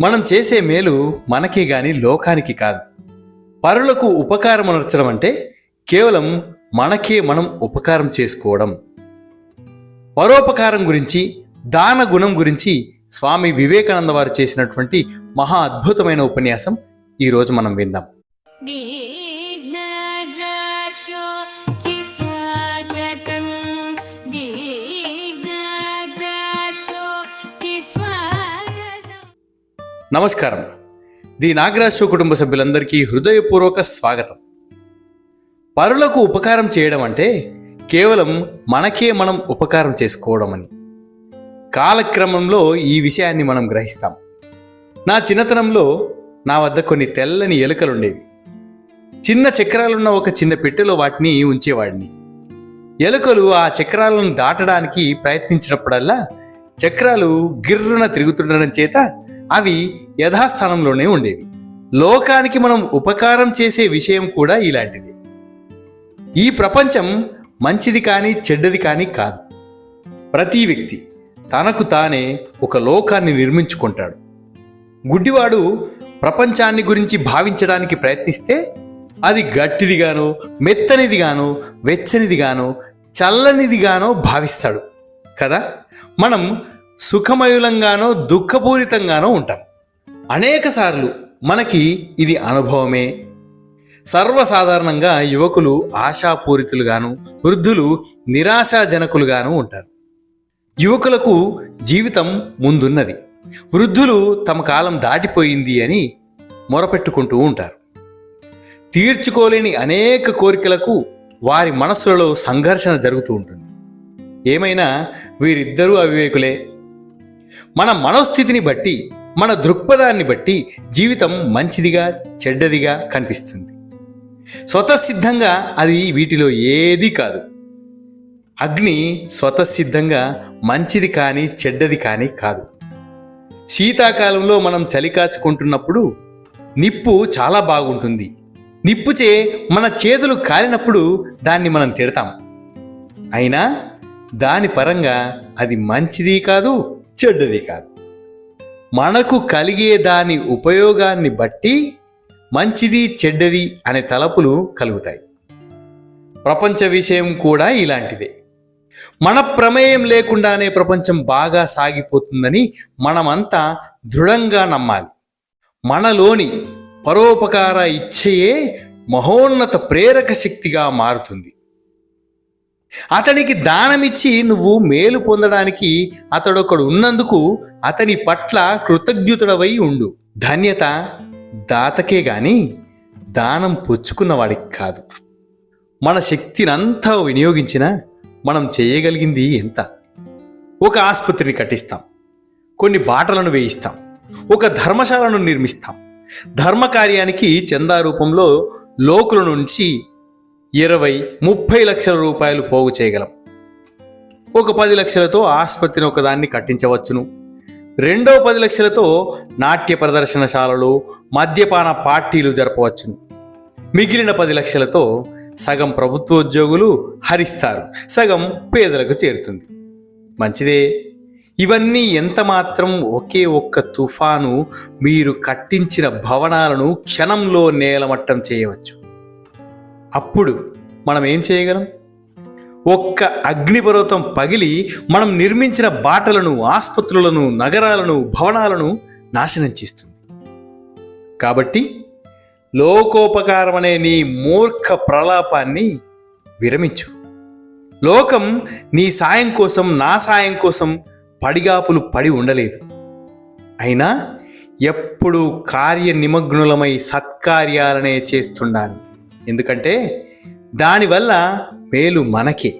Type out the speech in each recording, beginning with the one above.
మనం చేసే మేలు మనకే గాని లోకానికి కాదు. పరులకు ఉపకారం అనర్చడం అంటే కేవలం మనకే మనం ఉపకారం చేసుకోవడం. పరోపకారం గురించి దాన గుణం గురించి స్వామి వివేకానంద వారు చేసినటువంటి మహా అద్భుతమైన ఉపన్యాసం ఈరోజు మనం విందాం. నమస్కారం. ది నాగరాజు కుటుంబ సభ్యులందరికీ హృదయపూర్వక స్వాగతం. పరులకు ఉపకారం చేయడం అంటే కేవలం మనకే మనం ఉపకారం చేసుకోవడం అని. కాలక్రమంలో ఈ విషయాన్ని మనం గ్రహిస్తాం. నా చిన్నతనంలో నా వద్ద కొన్ని తెల్లని ఎలుకలుండేవి. చిన్న చక్రాలున్న ఒక చిన్న పెట్టెలో వాటిని ఉంచేవాడిని. ఎలుకలు ఆ చక్రాలను దాటడానికి ప్రయత్నించినప్పుడల్లా చక్రాలు గిర్రున తిరుగుతుండడం చేత అవి యథాస్థానంలోనే ఉండేవి. లోకానికి మనం ఉపకారం చేసే విషయం కూడా ఇలాంటిది. ఈ ప్రపంచం మంచిది కానీ చెడ్డది కానీ కాదు. ప్రతి వ్యక్తి తనకు తానే ఒక లోకాన్ని నిర్మించుకుంటాడు. గుడ్డివాడు ప్రపంచాన్ని గురించి భావించడానికి ప్రయత్నిస్తే అది గట్టిదిగానో మెత్తనిదిగానో వెచ్చనిదిగానో చల్లనిదిగానో భావిస్తాడు. కదా? మనం సుఖమయులంగానో దుఃఖపూరితంగానో ఉంటాం. అనేకసార్లు మనకి ఇది అనుభవమే. సర్వసాధారణంగా యువకులు ఆశాపూరితులుగాను వృద్ధులు నిరాశాజనకులుగాను ఉంటారు. యువకులకు జీవితం ముందున్నది. వృద్ధులు తమ కాలం దాటిపోయింది అని మొరపెట్టుకుంటూ ఉంటారు. తీర్చుకోలేని అనేక కోరికలకు వారి మనసులలో సంఘర్షణ జరుగుతూ ఉంటుంది. ఏమైనా వీరిద్దరూ అవివేకులే. మన మనోస్థితిని బట్టి మన దృక్పథాన్ని బట్టి జీవితం మంచిదిగా చెడ్డదిగా కనిపిస్తుంది. స్వతసిద్ధంగా అది వీటిలో ఏది కాదు. అగ్ని స్వతసిద్ధంగా మంచిది కానీ చెడ్డది కానీ కాదు. శీతాకాలంలో మనం చలి కాచుకుంటున్నప్పుడు నిప్పు చాలా బాగుంటుంది. నిప్పుచే మన చేతులు కాలినప్పుడు దాన్ని మనం తిడతాం. అయినా దాని పరంగా అది మంచిది కాదు చెడ్డది కాదు. మనకు కలిగే దాని ఉపయోగాన్ని బట్టి మంచిది చెడ్డది అనే తలపులు కలుగుతాయి. ప్రపంచ విషయం కూడా ఇలాంటిదే. మన ప్రమేయం లేకుండానే ప్రపంచం బాగా సాగిపోతుందని మనమంతా దృఢంగా నమ్మాలి. మనలోని పరోపకార ఇచ్ఛయే మహోన్నత ప్రేరక శక్తిగా మారుతుంది. అతనికి దానమిచ్చి నువ్వు మేలు పొందడానికి అతడొకడు ఉన్నందుకు అతని పట్ల కృతజ్ఞుతుడవై ఉండు. ధన్యత దాతకే గాని దానం పుచ్చుకున్నవాడికి కాదు. మన శక్తినంతా వినియోగించినా మనం చేయగలిగింది ఎంత? ఒక ఆసుపత్రిని కట్టిస్తాం. కొన్ని బాటలను వేయిస్తాం. ఒక ధర్మశాలను నిర్మిస్తాం. ధర్మ కార్యానికి చందా రూపంలో లోకుల నుంచి ఇరవై ముప్పై లక్షల రూపాయలు పోగు చేయగలం. ఒక పది లక్షలతో ఆసుపత్రిని ఒకదాన్ని కట్టించవచ్చును. రెండో పది లక్షలతో నాట్య ప్రదర్శనశాలలు మద్యపాన పార్టీలు జరపవచ్చును. మిగిలిన పది లక్షలతో సగం ప్రభుత్వ ఉద్యోగులు హరిస్తారు సగం పేదలకు చేరుతుంది. మంచిదే. ఇవన్నీ ఎంత మాత్రం ఒకే ఒక్క తుఫాను మీరు కట్టించిన భవనాలను క్షణంలో నేలమట్టం చేయవచ్చు. అప్పుడు మనం ఏం చేయగలం? ఒక్క అగ్నిపర్వతం పగిలి మనం నిర్మించిన బాటలను ఆసుపత్రులను నగరాలను భవనాలను నాశనం చేస్తుంది. కాబట్టి లోకోపకారం అనే నీ మూర్ఖ ప్రలాపాన్ని విరమించు. లోకం నీ సాయం కోసం నా సాయం కోసం పడిగాపులు పడి ఉండలేదు. అయినా ఎప్పుడూ కార్య నిమగ్నులమై సత్కార్యాలనే చేస్తుండాలి. ఎందుకంటే దానివల్ల మేలు మనకే.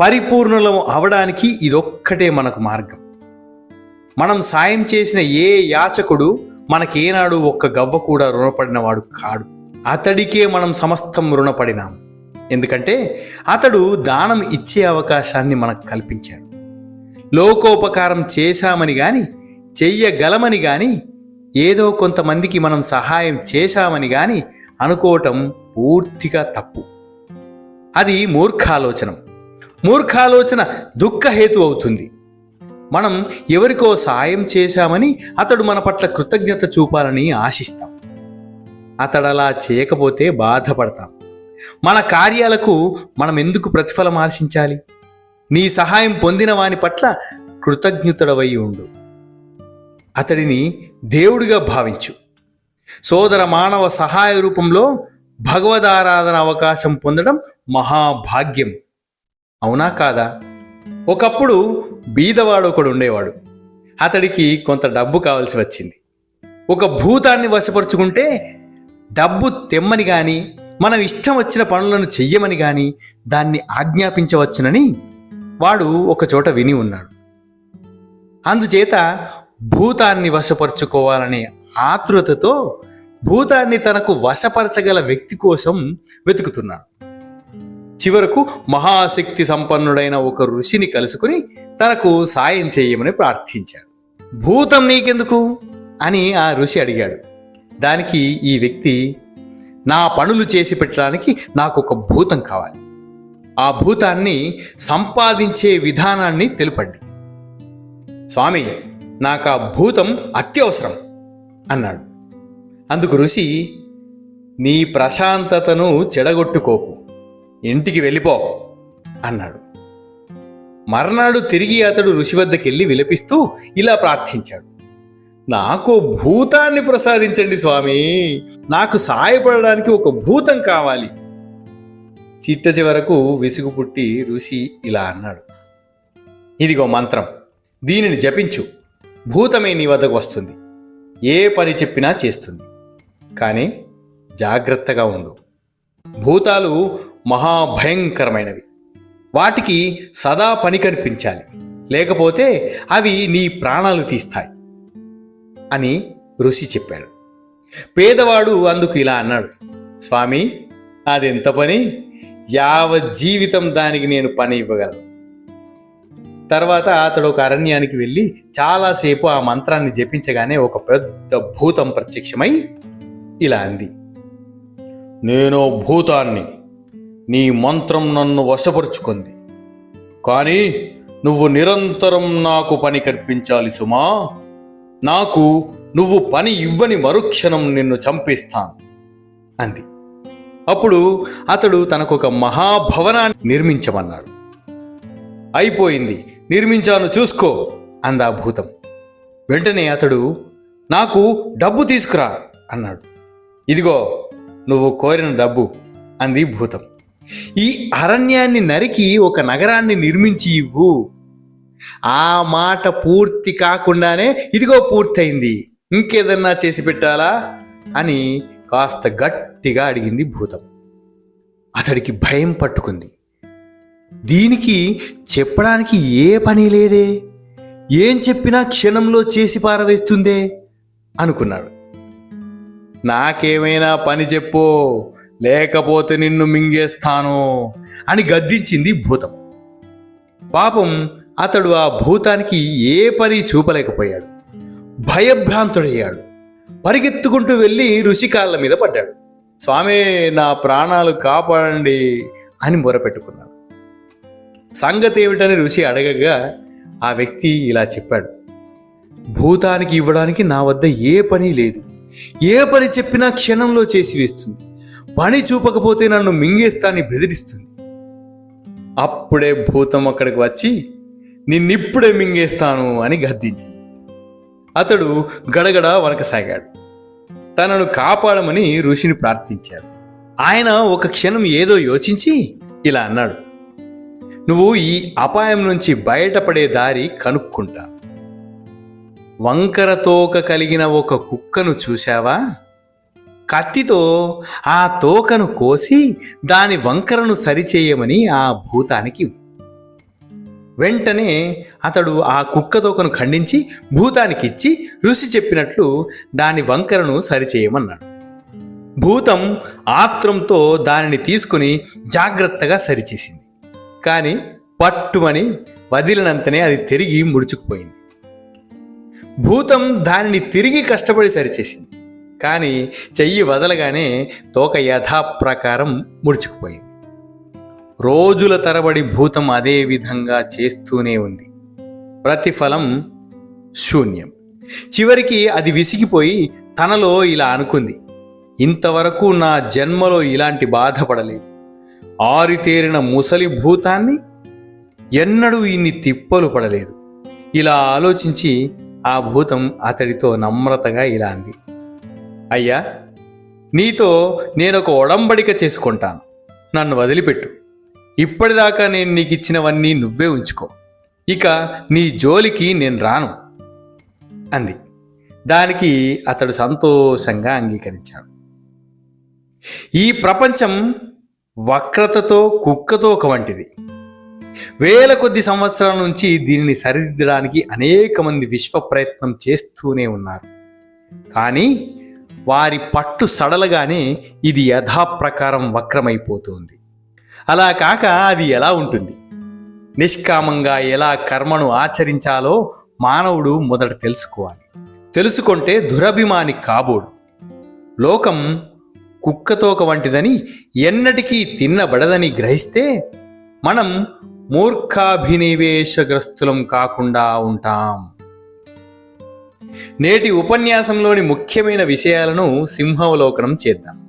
పరిపూర్ణలం అవడానికి ఇదొక్కటే మనకు మార్గం. మనం సాయం చేసిన ఏ యాచకుడు మనకేనాడు ఒక్క గవ్వ కూడా రుణపడినవాడు కాడు. అతడికే మనం సమస్తం రుణపడినాం. ఎందుకంటే అతడు దానం ఇచ్చే అవకాశాన్ని మనకు కల్పించాడు. లోకోపకారం చేశామని కానీ చెయ్యగలమని కానీ ఏదో కొంతమందికి మనం సహాయం చేశామని కానీ అనుకోవటం పూర్తిగా తప్పు. అది మూర్ఖాలోచనం. మూర్ఖాలోచన దుఃఖహేతు అవుతుంది. మనం ఎవరికో సాయం చేశామని అతడు మన పట్ల కృతజ్ఞత చూపాలని ఆశిస్తాం. అతడు అలా చేయకపోతే బాధపడతాం. మన కార్యాలకు మనం ఎందుకు ప్రతిఫలం ఆశించాలి? నీ సహాయం పొందిన వాని పట్ల కృతజ్ఞతడవై ఉండు. అతడిని దేవుడిగా భావించు. సోదర మానవ సహాయ రూపంలో భగవదారాధన అవకాశం పొందడం మహాభాగ్యం. అవునా కాదా? ఒకప్పుడు బీదవాడు ఒకడు ఉండేవాడు. అతడికి కొంత డబ్బు కావాల్సి వచ్చింది. ఒక భూతాన్ని వశపరుచుకుంటే డబ్బు తెమ్మని కానీ మనం ఇష్టం వచ్చిన పనులను చెయ్యమని కానీ దాన్ని ఆజ్ఞాపించవచ్చునని వాడు ఒకచోట విని ఉన్నాడు. అందుచేత భూతాన్ని వశపరుచుకోవాలనే ఆతృతతో భూతాన్ని తనకు వశపరచగల వ్యక్తి కోసం వెతుకుతున్నాడు చివరకు మహాశక్తి సంపన్నుడైన ఒక ఋషిని కలుసుకుని తనకు సాయం చేయమని ప్రార్థించాడు. భూతం నీకెందుకు? అని ఆ ఋషి అడిగాడు. దానికి ఈ వ్యక్తి నా పనులు చేసి పెట్టడానికి నాకు ఒక భూతం కావాలి. ఆ భూతాన్ని సంపాదించే విధానాన్ని తెలుపండి. స్వామి నాకు ఆ భూతం అత్యవసరం అన్నాడు. అందుకు ఋషి నీ ప్రశాంతతను చెడగొట్టుకోకు. ఇంటికి వెళ్ళిపో అన్నాడు. మర్నాడు తిరిగి అతడు ఋషి వద్దకెళ్ళి విలపిస్తూ ఇలా ప్రార్థించాడు. నాకు భూతాన్ని ప్రసాదించండి స్వామి. నాకు సాయపడడానికి ఒక భూతం కావాలి. చిట్ట చివరకు విసుగు పుట్టి ఋషి ఇలా అన్నాడు. ఇదిగో మంత్రం. దీనిని జపించు. భూతమే నీ వద్దకు వస్తుంది. ఏ పని చెప్పినా చేస్తుంది. కానీ జాగ్రత్తగా ఉండు. భూతాలు మహాభయంకరమైనవి. వాటికి సదా పని కనిపించాలి లేకపోతే అవి నీ ప్రాణాలు తీస్తాయి అని ఋషి చెప్పాడు. పేదవాడు అందుకు ఇలా అన్నాడు. స్వామి అదెంత పని? యావ జీవితం దానికి నేను పని ఇవ్వగలను. తర్వాత అతడు ఒక అరణ్యానికి వెళ్ళి చాలాసేపు ఆ మంత్రాన్ని జపించగానే ఒక పెద్ద భూతం ప్రత్యక్షమై ఇలా అంది. నేను భూతాన్ని నీ మంత్రం నన్ను వశపరుచుకుంది. కానీ నువ్వు నిరంతరం నాకు పని కల్పించాలి సుమా. నాకు నువ్వు పని ఇవ్వని మరుక్షణం నిన్ను చంపేస్తాను అంది. అప్పుడు అతడు తనకొక మహాభవనాన్ని నిర్మించమన్నాడు. అయిపోయింది నిర్మించాను చూసుకో అందా భూతం. వెంటనే అతడు నాకు డబ్బు తీసుకురా అన్నాడు. ఇదిగో నువ్వు కోరిన డబ్బు అంది భూతం. ఈ అరణ్యాన్ని నరికి ఒక నగరాన్ని నిర్మించి ఇవ్వు. ఆ మాట పూర్తి కాకుండానే ఇదిగో పూర్తయింది. ఇంకేదన్నా చేసి పెట్టాలా? అని కాస్త గట్టిగా అడిగింది భూతం. అతడికి భయం పట్టుకుంది. దీనికి చెప్పడానికి ఏ పని లేదే? ఏం చెప్పినా క్షణంలో చేసి పారవేస్తుందే? అనుకున్నాడు. నాకేమైనా పని చెప్పు లేకపోతే నిన్ను మింగేస్తాను అని గద్దించింది భూతం. పాపం అతడు ఆ భూతానికి ఏ పని చూపలేకపోయాడు. భయభ్రాంతుడయ్యాడు. పరిగెత్తుకుంటూ వెళ్ళి ఋషి కాళ్ళ మీద పడ్డాడు. స్వామి నా ప్రాణాలు కాపాడండి అని మొరపెట్టుకున్నాడు సంగతి ఏమిటని ఋషి అడగగా ఆ వ్యక్తి ఇలా చెప్పాడు. భూతానికి ఇవ్వడానికి నా వద్ద ఏ పని లేదు. ఏ పని చెప్పినా క్షణంలో చేసి వేస్తుంది. పని చూపకపోతే నన్ను మింగేస్తాని బెదిరిస్తుంది. అప్పుడే భూతం అక్కడికి వచ్చి నిన్నిప్పుడే మింగేస్తాను అని గద్దించింది. అతడు గడగడ వనకసాగాడు తనను కాపాడమని ఋషిని ప్రార్థించాడు. ఆయన ఒక క్షణం ఏదో యోచించి ఇలా అన్నాడు. నువ్వు ఈ అపాయం నుంచి బయటపడే దారి కనుక్కుంటా. వంకర తోక కలిగిన ఒక కుక్కను చూశావా? కత్తితో ఆ తోకను కోసి దాని వంకరను సరిచేయమని ఆ భూతానికి వెంటనే అతడు ఆ కుక్క తోకను ఖండించి భూతానికి ఇచ్చి ఋషి చెప్పినట్లు దాని వంకరను సరిచేయమన్నాడు. భూతం ఆత్రంతో దానిని తీసుకుని జాగ్రత్తగా సరిచేసింది. కానీ పట్టుమని వదిలినంతనే అది తిరిగి ముడుచుకుపోయింది. భూతం దానిని తిరిగి కష్టపడి సరిచేసింది. కానీ చెయ్యి వదలగానే తోక యథాప్రకారం ముడుచుకుపోయింది. రోజుల తరబడి భూతం అదే విధంగా చేస్తూనే ఉంది. ప్రతిఫలం శూన్యం. చివరికి అది విసిగిపోయి తనలో ఇలా అనుకుంది. ఇంతవరకు నా జన్మలో ఇలాంటి బాధపడలేదు. ఆరితేరిన ముసలి భూతాన్ని ఎన్నడూ ఇన్ని తిప్పలు పడలేదు. ఇలా ఆలోచించి ఆ భూతం అతడితో నమ్రతగా ఇలా అంది. అయ్యా నీతో నేనొక ఒడంబడిక చేసుకుంటాను. నన్ను వదిలిపెట్టు. ఇప్పటిదాకా నేను నీకు ఇచ్చినవన్నీ నువ్వే ఉంచుకో. ఇక నీ జోలికి నేను రాను. అంది. దానికి అతడు సంతోషంగా అంగీకరించాడు. ఈ ప్రపంచం వక్రతతో కుక్కతో ఒక వంటిది. వేల కొద్ది సంవత్సరాల నుంచి దీనిని సరిదిద్దడానికి అనేక మంది విశ్వ ప్రయత్నం చేస్తూనే ఉన్నారు. కానీ వారి పట్టు సడలగానే ఇది యథాప్రకారం వక్రమైపోతుంది. అలా కాక అది ఎలా ఉంటుంది? నిష్కామంగా ఎలా కర్మను ఆచరించాలో మానవుడు మొదట తెలుసుకోవాలి. తెలుసుకుంటే దురభిమాని కాబోడు. లోకం కుక్కతోక వంటిదని ఎన్నటికీ తిన్నబడదని గ్రహిస్తే మనం మూర్ఖాభినివేశగ్రస్తులం కాకుండా ఉంటాం. నేటి ఉపన్యాసంలోని ముఖ్యమైన విషయాలను సింహావలోకనం చేద్దాం.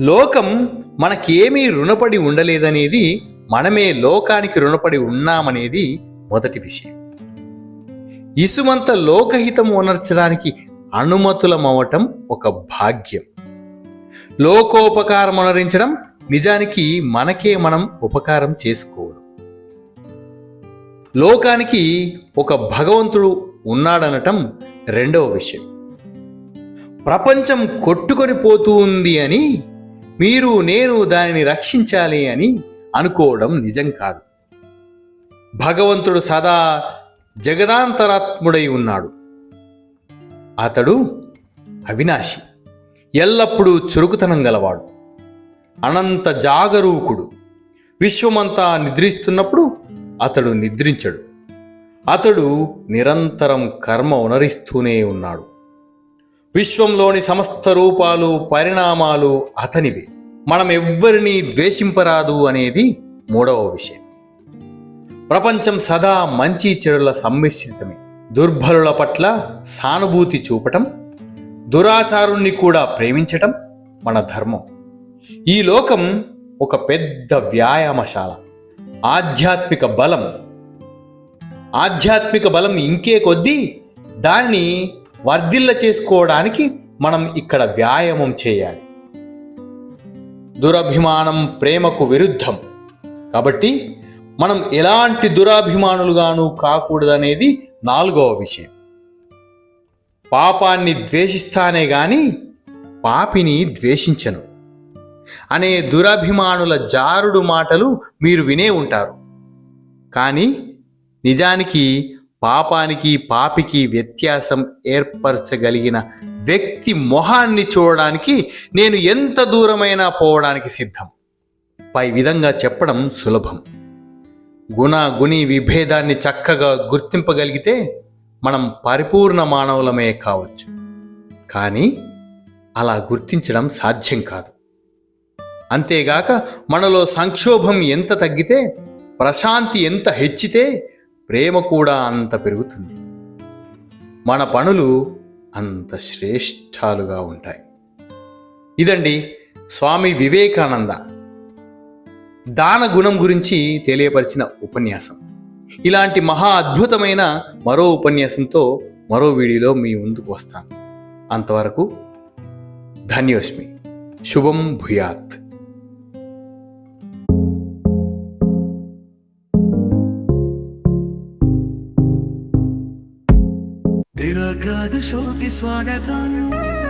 లోకం మనకేమీ రుణపడి ఉండలేదనేది మనమే లోకానికి రుణపడి ఉన్నామనేది మొదటి విషయం. ఇసుమంత లోకహితం ఉనర్చడానికి అనుమతులమవటం ఒక భాగ్యం. లోకోపకారం ఉనరించడం నిజానికి మనకే మనం ఉపకారం చేసుకోవడం. లోకానికి ఒక భగవంతుడు ఉన్నాడనటం రెండవ విషయం. ప్రపంచం కొట్టుకొని పోతూ ఉంది అని మీరు నేను దానిని రక్షించాలి అని అనుకోవడం నిజం కాదు. భగవంతుడు సదా జగదాంతరాత్ముడై ఉన్నాడు. అతడు అవినాశి. ఎల్లప్పుడూ చురుకుతనం గలవాడు. అనంత జాగరూకుడు. విశ్వమంతా నిద్రిస్తున్నప్పుడు అతడు నిద్రించడు. అతడు నిరంతరం కర్మ ఉనరిస్తూనే ఉన్నాడు. విశ్వంలోని సమస్త రూపాలు పరిణామాలు అతనివే. మనం ఎవ్వరినీ ద్వేషింపరాదు అనేది మూడవ విషయం. ప్రపంచం సదా మంచి చెడుల సమ్మిశ్రితమే. దుర్బలుల పట్ల సానుభూతి చూపటం దురాచారుణ్ణి కూడా ప్రేమించటం మన ధర్మం. ఈ లోకం ఒక పెద్ద వ్యాయామశాల. ఆధ్యాత్మిక బలం. ఆధ్యాత్మిక బలం ఇంకే కొద్దీ దాన్ని వర్ధిల్ల చేసుకోవడానికి మనం ఇక్కడ వ్యాయామం చేయాలి. దురభిమానం ప్రేమకు విరుద్ధం. కాబట్టి మనం ఎలాంటి దురాభిమానులుగాను కాకూడదనేది నాలుగవ విషయం. పాపాన్ని ద్వేషిస్తానే గాని పాపిని ద్వేషించను. అనే దురభిమానుల జారుడు మాటలు మీరు వినే ఉంటారు. కానీ నిజానికి పాపానికి పాపికి వ్యత్యాసం ఏర్పరచగలిగిన వ్యక్తి మొహాన్ని చూడడానికి నేను ఎంత దూరమైనా పోవడానికి సిద్ధం. పై విధంగా చెప్పడం సులభం. గుణ గుణి విభేదాన్ని చక్కగా గుర్తింపగలిగితే మనం పరిపూర్ణ మానవులమే కావచ్చు. కానీ అలా గుర్తించడం సాధ్యం కాదు. అంతేగాక మనలో సంక్షోభం ఎంత తగ్గితే ప్రశాంతి ఎంత హెచ్చితే ప్రేమ కూడా అంత పెరుగుతుంది. మన పనులు అంత శ్రేష్టాలుగా ఉంటాయి. ఇదండి స్వామి వివేకానంద. దాన గుణం గురించి తెలియపరిచిన ఉపన్యాసం. ఇలాంటి మహా అద్భుతమైన మరో ఉపన్యాసంతో మరో వీడియోలో మీ ముందుకు వస్తాను. అంతవరకు ధన్యోస్మి. శుభం భూయాత్. जगाद शोति स्वागतम्